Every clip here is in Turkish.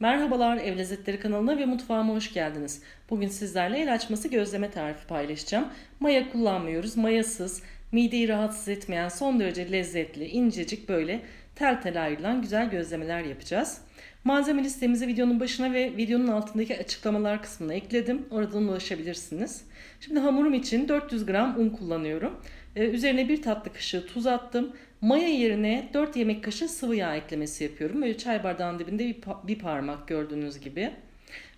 Merhabalar Ev Lezzetleri kanalına ve mutfağıma hoş geldiniz. Bugün sizlerle el açması gözleme tarifi paylaşacağım. Maya kullanmıyoruz. Mayasız, mideyi rahatsız etmeyen son derece lezzetli, incecik böyle tel tel ayrılan güzel gözlemeler yapacağız. Malzeme listemizi videonun başına ve videonun altındaki açıklamalar kısmına ekledim. Oradan ulaşabilirsiniz. Şimdi hamurum için 400 gram un kullanıyorum. Ee, üzerine bir tatlı kaşığı tuz attım. Maya yerine 4 yemek kaşığı sıvı yağ eklemesi yapıyorum. Böyle çay bardağının dibinde bir, pa- bir parmak gördüğünüz gibi.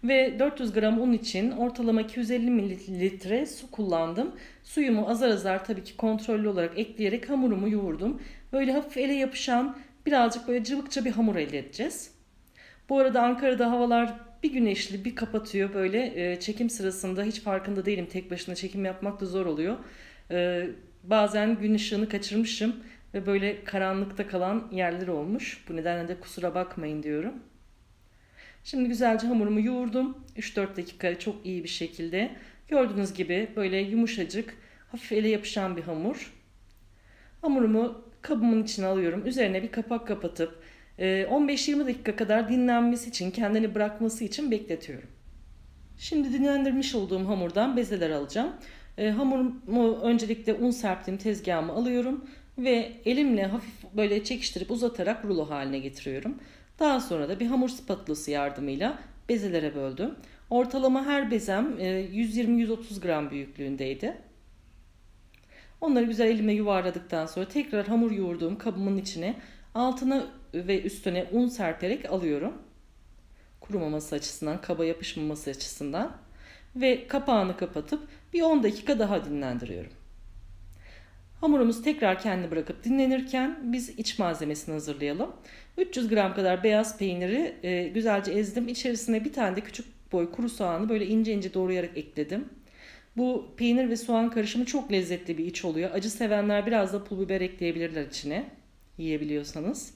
Ve 400 gram un için ortalama 250 mililitre su kullandım. Suyumu azar azar tabii ki kontrollü olarak ekleyerek hamurumu yoğurdum. Böyle hafif ele yapışan birazcık böyle cıvıkça bir hamur elde edeceğiz. Bu arada Ankara'da havalar bir güneşli bir kapatıyor böyle e, çekim sırasında hiç farkında değilim tek başına çekim yapmak da zor oluyor. E, bazen gün ışığını kaçırmışım ve böyle karanlıkta kalan yerler olmuş. Bu nedenle de kusura bakmayın diyorum. Şimdi güzelce hamurumu yoğurdum. 3-4 dakika çok iyi bir şekilde. Gördüğünüz gibi böyle yumuşacık, hafif ele yapışan bir hamur. Hamurumu kabımın içine alıyorum. Üzerine bir kapak kapatıp e, 15-20 dakika kadar dinlenmesi için, kendini bırakması için bekletiyorum. Şimdi dinlendirmiş olduğum hamurdan bezeler alacağım. E, hamurumu öncelikle un serptiğim tezgahıma alıyorum ve elimle hafif böyle çekiştirip uzatarak rulo haline getiriyorum. Daha sonra da bir hamur spatulası yardımıyla bezelere böldüm. Ortalama her bezem e, 120-130 gram büyüklüğündeydi. Onları güzel elime yuvarladıktan sonra tekrar hamur yoğurduğum kabımın içine altına ve üstüne un serperek alıyorum. Kurumaması açısından, kaba yapışmaması açısından ve kapağını kapatıp bir 10 dakika daha dinlendiriyorum. Hamurumuz tekrar kendini bırakıp dinlenirken biz iç malzemesini hazırlayalım. 300 gram kadar beyaz peyniri e, güzelce ezdim. İçerisine bir tane de küçük boy kuru soğanı böyle ince ince doğrayarak ekledim. Bu peynir ve soğan karışımı çok lezzetli bir iç oluyor. Acı sevenler biraz da pul biber ekleyebilirler içine yiyebiliyorsanız.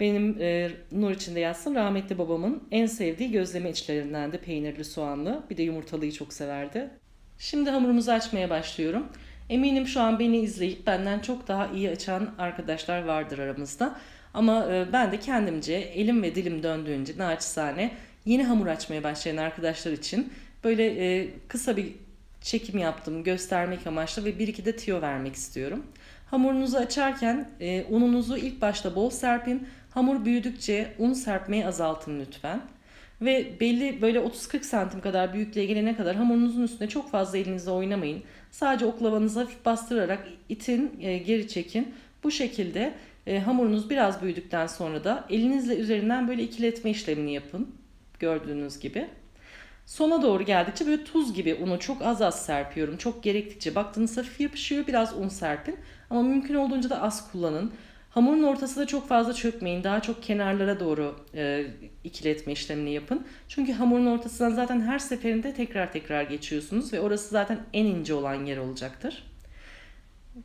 Benim e, nur içinde yazsın rahmetli babamın en sevdiği gözleme içlerinden de peynirli soğanlı. Bir de yumurtalıyı çok severdi. Şimdi hamurumuzu açmaya başlıyorum. Eminim şu an beni izleyip benden çok daha iyi açan arkadaşlar vardır aramızda. Ama e, ben de kendimce elim ve dilim döndüğünce naçizane yeni hamur açmaya başlayan arkadaşlar için böyle e, kısa bir çekim yaptım göstermek amaçlı ve bir iki de tiyo vermek istiyorum. Hamurunuzu açarken e, ununuzu ilk başta bol serpin. Hamur büyüdükçe un serpmeyi azaltın lütfen. Ve belli böyle 30-40 santim kadar büyüklüğe gelene kadar hamurunuzun üstüne çok fazla elinizle oynamayın. Sadece oklavanızı hafif bastırarak itin, e, geri çekin. Bu şekilde e, hamurunuz biraz büyüdükten sonra da elinizle üzerinden böyle ikiletme işlemini yapın. Gördüğünüz gibi. Sona doğru geldikçe böyle tuz gibi unu çok az az serpiyorum. Çok gerektikçe baktığınız hafif yapışıyor biraz un serpin. Ama mümkün olduğunca da az kullanın. Hamurun ortası da çok fazla çökmeyin. Daha çok kenarlara doğru e, ikiletme işlemini yapın. Çünkü hamurun ortasından zaten her seferinde tekrar tekrar geçiyorsunuz ve orası zaten en ince olan yer olacaktır.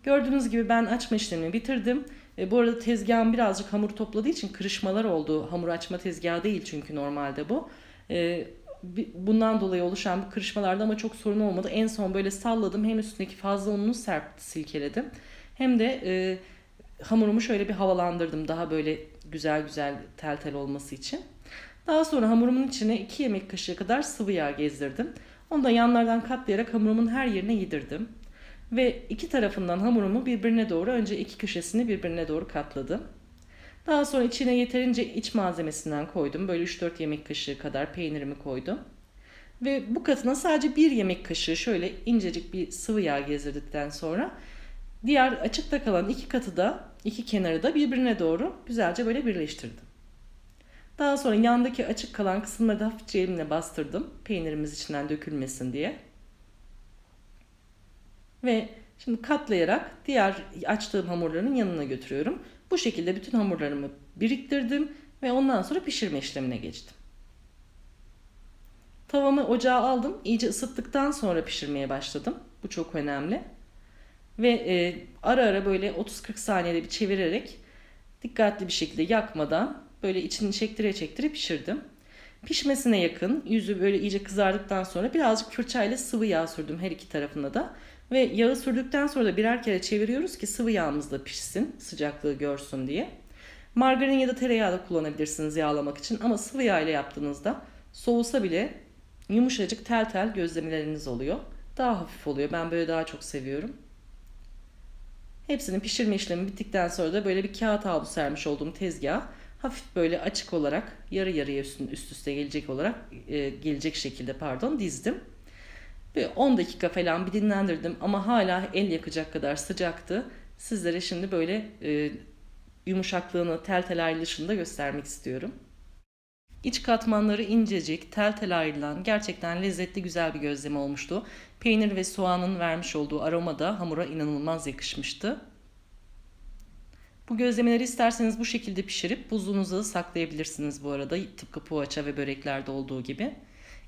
Gördüğünüz gibi ben açma işlemini bitirdim. E, bu arada tezgahım birazcık hamur topladığı için kırışmalar oldu. Hamur açma tezgahı değil çünkü normalde bu. E, bundan dolayı oluşan bu kırışmalarda ama çok sorun olmadı. En son böyle salladım. Hem üstündeki fazla ununu serpti, silkeledim. Hem de e, hamurumu şöyle bir havalandırdım. Daha böyle güzel güzel tel tel olması için. Daha sonra hamurumun içine 2 yemek kaşığı kadar sıvı yağ gezdirdim. Onu da yanlardan katlayarak hamurumun her yerine yedirdim. Ve iki tarafından hamurumu birbirine doğru önce iki köşesini birbirine doğru katladım. Daha sonra içine yeterince iç malzemesinden koydum. Böyle 3-4 yemek kaşığı kadar peynirimi koydum. Ve bu katına sadece bir yemek kaşığı şöyle incecik bir sıvı yağ gezdirdikten sonra diğer açıkta kalan iki katı da iki kenarı da birbirine doğru güzelce böyle birleştirdim. Daha sonra yandaki açık kalan kısımları da hafifçe elimle bastırdım. Peynirimiz içinden dökülmesin diye. Ve şimdi katlayarak diğer açtığım hamurların yanına götürüyorum. Bu şekilde bütün hamurlarımı biriktirdim ve ondan sonra pişirme işlemine geçtim. Tavamı ocağa aldım. İyice ısıttıktan sonra pişirmeye başladım. Bu çok önemli. Ve e, ara ara böyle 30-40 saniyede bir çevirerek dikkatli bir şekilde yakmadan böyle içini çektire çektire pişirdim. Pişmesine yakın yüzü böyle iyice kızardıktan sonra birazcık fırçayla sıvı yağ sürdüm her iki tarafına da. Ve yağı sürdükten sonra da birer kere çeviriyoruz ki sıvı yağımız da pişsin, sıcaklığı görsün diye. Margarin ya da tereyağı da kullanabilirsiniz yağlamak için ama sıvı yağ ile yaptığınızda soğusa bile yumuşacık tel tel gözlemeleriniz oluyor. Daha hafif oluyor. Ben böyle daha çok seviyorum. Hepsinin pişirme işlemi bittikten sonra da böyle bir kağıt havlu sermiş olduğum tezgah hafif böyle açık olarak yarı yarıya üstün, üst üste gelecek olarak e, gelecek şekilde pardon dizdim. Ve 10 dakika falan bir dinlendirdim ama hala el yakacak kadar sıcaktı. Sizlere şimdi böyle e, yumuşaklığını tel tel ayrılışını da göstermek istiyorum. İç katmanları incecik, tel tel ayrılan gerçekten lezzetli güzel bir gözleme olmuştu. Peynir ve soğanın vermiş olduğu aroma da hamura inanılmaz yakışmıştı. Bu gözlemeleri isterseniz bu şekilde pişirip buzluğunuza saklayabilirsiniz bu arada. Tıpkı poğaça ve böreklerde olduğu gibi.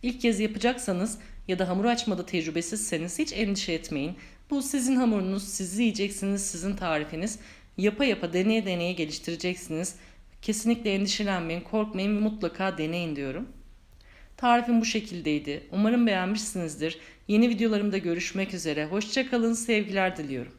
İlk kez yapacaksanız ya da hamur açmada tecrübesizseniz hiç endişe etmeyin. Bu sizin hamurunuz, siz yiyeceksiniz, sizin tarifiniz. Yapa yapa deneye deneye geliştireceksiniz. Kesinlikle endişelenmeyin, korkmayın ve mutlaka deneyin diyorum. Tarifim bu şekildeydi. Umarım beğenmişsinizdir. Yeni videolarımda görüşmek üzere. Hoşçakalın, sevgiler diliyorum.